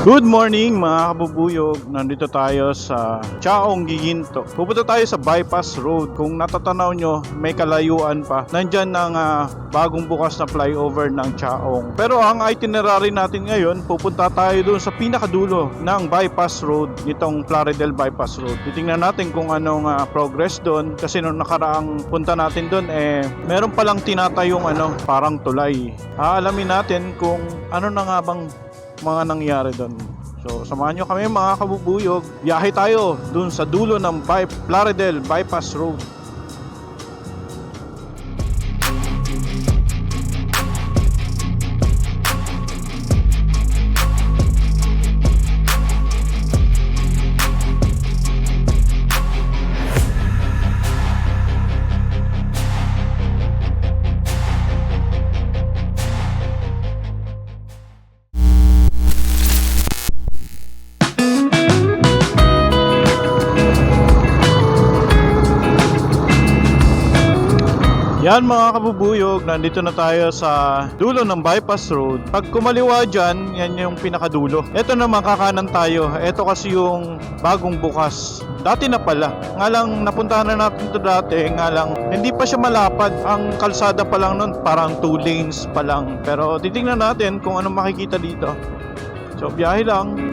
Good morning mga kabubuyog. Nandito tayo sa Chaong Giginto. Pupunta tayo sa Bypass Road. Kung natatanaw nyo, may kalayuan pa. Nandyan ang ah, bagong bukas na flyover ng Chaong. Pero ang itinerary natin ngayon, pupunta tayo doon sa pinakadulo ng Bypass Road, nitong Plaridel Bypass Road. Titingnan natin kung anong ah, progress doon kasi nung nakaraang punta natin doon eh meron palang tinatayong ano, parang tulay. Aalamin natin kung ano na nga bang mga nangyari doon. So, samahan nyo kami mga kabubuyog. Biyahe tayo dun sa dulo ng By Plaridel Bypass Road. Yan mga kabubuyog, nandito na tayo sa dulo ng bypass road. Pag kumaliwa dyan, yan yung pinakadulo. Ito naman kakanan tayo. Ito kasi yung bagong bukas. Dati na pala. Nga lang, napuntahan na natin to dati. Nga lang, hindi pa siya malapad. Ang kalsada pa lang nun, parang two lanes pa lang. Pero titingnan natin kung ano makikita dito. So, biyahe lang.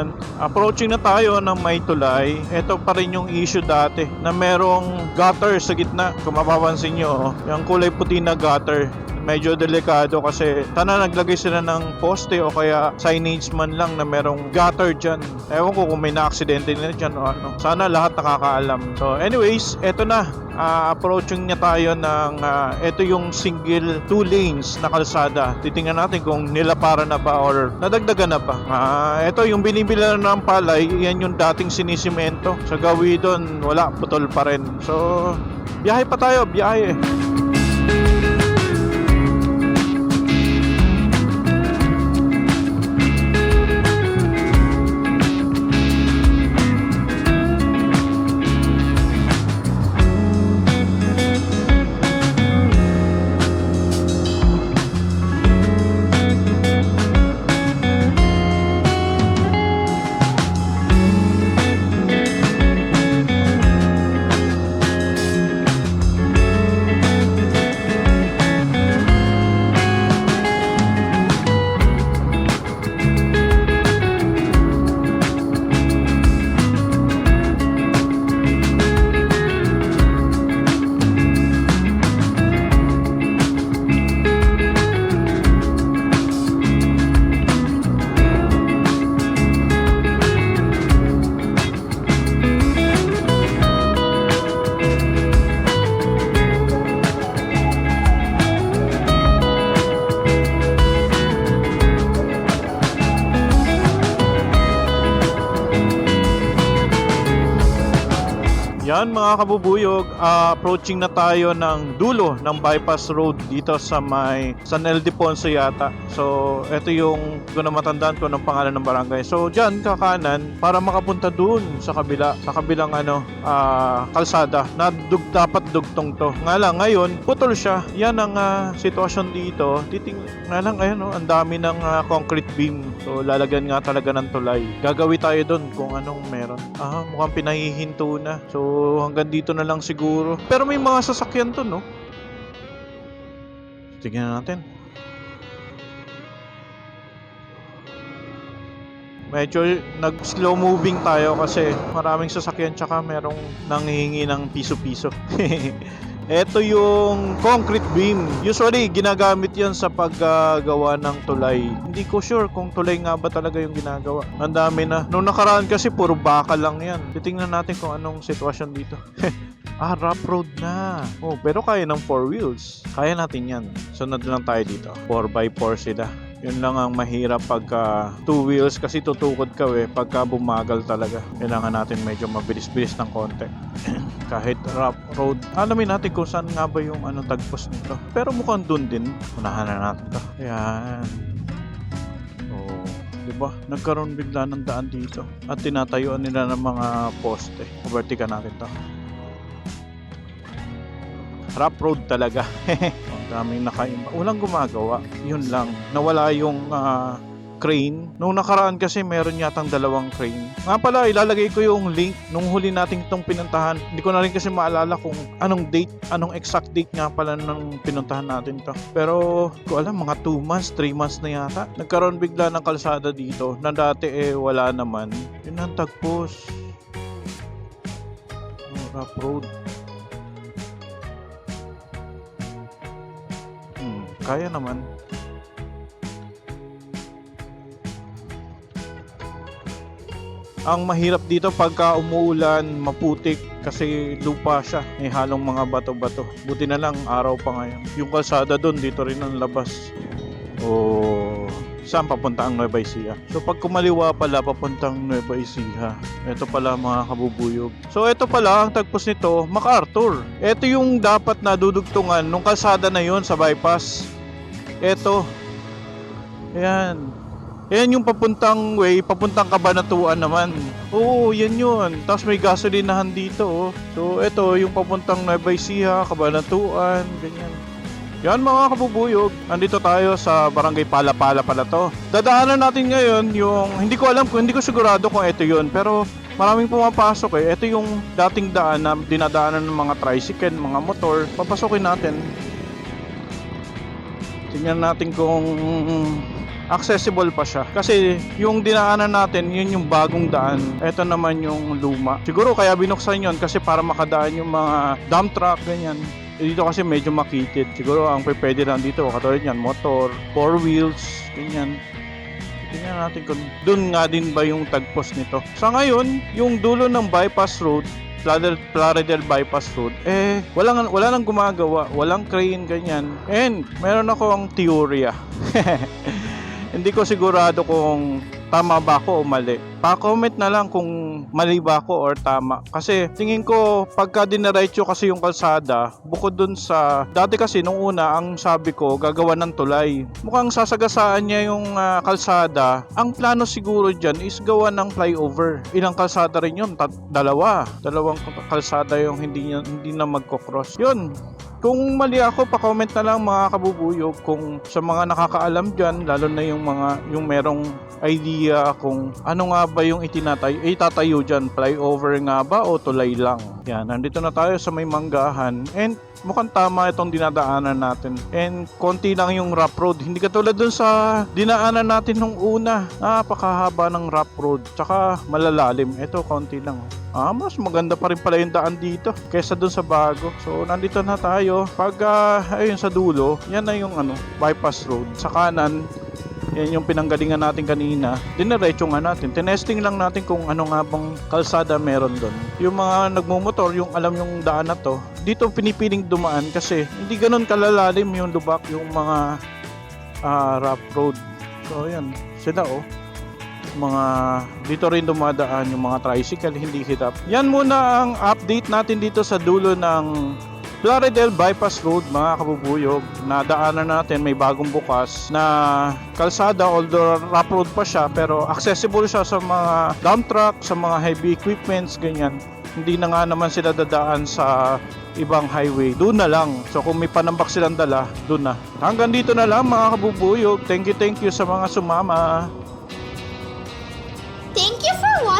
Yan. Approaching na tayo ng may tulay. Ito pa rin yung issue dati na merong gutter sa gitna. Kung mapapansin nyo, oh, yung kulay puti na gutter. Medyo delikado kasi sana naglagay sila ng poste o kaya signage man lang na merong gutter dyan. Ewan ko kung may na-aksidente na dyan o ano. Sana lahat nakakaalam. So anyways, eto na. Ah, approaching niya tayo ng ah, ito yung single two lanes na kalsada. Titingnan natin kung nilapara na ba or nadagdagan na pa. Ah, ito yung binibilan ng palay, yan yung dating sinisimento. Sa gawi doon, wala, putol pa rin. So, biyahe pa tayo, biyahe. Yan mga kabubuyog, ah, approaching na tayo ng dulo ng bypass road dito sa may San Ildefonso yata. So, ito yung ko na matandaan ko ng pangalan ng barangay. So, dyan kakanan para makapunta dun sa kabila, sa kabilang ano, ah, kalsada na dug, dapat dugtong to. Nga lang ngayon, putol siya. Yan ang ah, sitwasyon dito. Titing nga lang ayun oh, ang dami ng ah, concrete beam. So, lalagyan nga talaga ng tulay. Gagawi tayo dun kung anong meron. Ah, mukhang pinahihinto na. So, hanggang dito na lang siguro. Pero may mga sasakyan to, no? Tingnan natin. Medyo nag-slow moving tayo kasi maraming sasakyan tsaka merong nanghihingi ng piso-piso. Ito yung concrete beam. Usually, ginagamit yan sa paggawa ng tulay. Hindi ko sure kung tulay nga ba talaga yung ginagawa. Ang dami na. Nung nakaraan kasi, puro baka lang yan. Titingnan natin kung anong sitwasyon dito. ah, rough road na. Oh, pero kaya ng four wheels. Kaya natin yan. Sunod lang tayo dito. 4x4 sila. Yun lang ang mahirap pagka two wheels kasi tutukod ka eh pagka bumagal talaga. Kailangan natin medyo mabilis-bilis ng konti. Kahit rough road. Alamin natin kung saan nga ba yung ano tagpos nito. Pero mukhang dun din. Unahan na natin to. Ayan. Oh, 'di ba? Nagkaroon bigla ng daan dito at tinatayuan nila ng mga poste. Overtake natin 'to. Rough road talaga. Ang daming nakaimba. Walang gumagawa. Yun lang. Nawala yung ah, crane. Nung nakaraan kasi meron yatang dalawang crane. Nga pala, ilalagay ko yung link nung huli nating itong pinuntahan. Hindi ko na rin kasi maalala kung anong date, anong exact date nga pala nung pinuntahan natin to. Pero, ko alam, mga 2 months, 3 months na yata. Nagkaroon bigla ng kalsada dito na dati eh wala naman. Yun ang tagpos. Oh, road. Kaya naman. Ang mahirap dito pagka umuulan, maputik kasi lupa siya. May halong mga bato-bato. Buti na lang araw pa ngayon. Yung kalsada doon, dito rin ang labas. Oh, saan papunta ang Nueva Ecija? So pag kumaliwa pala papuntang Nueva Ecija. Ito pala mga kabubuyog. So ito pala ang tagpos nito, MacArthur. Ito yung dapat na dudugtungan nung kalsada na yon sa bypass. Ito. Ayan. Ayan yung papuntang way, papuntang Kabanatuan naman. Oo, yan yun. Tapos may gasolinahan dito. Oh. So, ito yung papuntang Nueva Ecija, Kabanatuan, ganyan. Yan mga kabubuyog, andito tayo sa Barangay Palapala pala to. Dadaanan natin ngayon yung, hindi ko alam hindi ko sigurado kung ito yun, pero maraming pumapasok eh. Ito yung dating daan na dinadaanan ng mga tricycle, mga motor. Papasokin natin. Tingnan natin kung accessible pa siya. Kasi yung dinaanan natin, yun yung bagong daan. Ito naman yung luma. Siguro kaya binuksan yun kasi para makadaan yung mga dump truck, ganyan. Dito kasi medyo makitid. Siguro ang pwede lang dito, katulad yan, motor, four wheels, ganyan. Tingnan natin kung doon nga din ba yung tagpos nito. Sa ngayon, yung dulo ng bypass road, Plaridel, Plaridel bypass road, eh, walang, wala nang gumagawa. Walang crane, ganyan. And, meron ako ang teorya. Hindi ko sigurado kung tama ba ako o mali. Pa-comment na lang kung mali ba ako or tama. Kasi tingin ko pagka diniretso kasi yung kalsada, bukod dun sa dati kasi nung una ang sabi ko gagawa ng tulay. Mukhang sasagasaan niya yung ah, kalsada. Ang plano siguro diyan is gawa ng flyover. Ilang kalsada rin yun? Tat- dalawa. Dalawang kalsada yung hindi hindi na magko-cross. Yun. Kung mali ako, pa-comment na lang mga kabubuyog kung sa mga nakakaalam dyan, lalo na yung mga yung merong idea kung ano nga ba yung itinatayo, itatayo dyan, flyover nga ba o tulay lang. Yan, nandito na tayo sa may manggahan and mukhang tama itong dinadaanan natin. And konti lang yung rough road. Hindi katulad dun sa dinaanan natin nung una. Napakahaba ng rough road. Tsaka malalalim. Ito, konti lang. Ah, mas maganda pa rin pala yung daan dito kaysa dun sa bago. So, nandito na tayo. Pag, ah, ayun sa dulo, yan na yung ano, bypass road. Sa kanan, yan yung pinanggalingan natin kanina. Dinerecho nga natin. Tinesting lang natin kung ano nga bang kalsada meron doon. Yung mga nagmumotor, yung alam yung daan na to, dito pinipiling dumaan kasi hindi ganun kalalalim yung lubak, yung mga ah, rough road. So, yan. Sila oh mga dito rin dumadaan yung mga tricycle hindi hitap. Yan muna ang update natin dito sa dulo ng Plaridel Bypass Road mga kabubuyog na daanan natin may bagong bukas na kalsada although rough road pa siya pero accessible siya sa mga dump truck, sa mga heavy equipments ganyan. Hindi na nga naman sila dadaan sa ibang highway. Doon na lang. So kung may panambak silang dala, doon na. Hanggang dito na lang mga kabubuyog. Thank you, thank you sa mga sumama.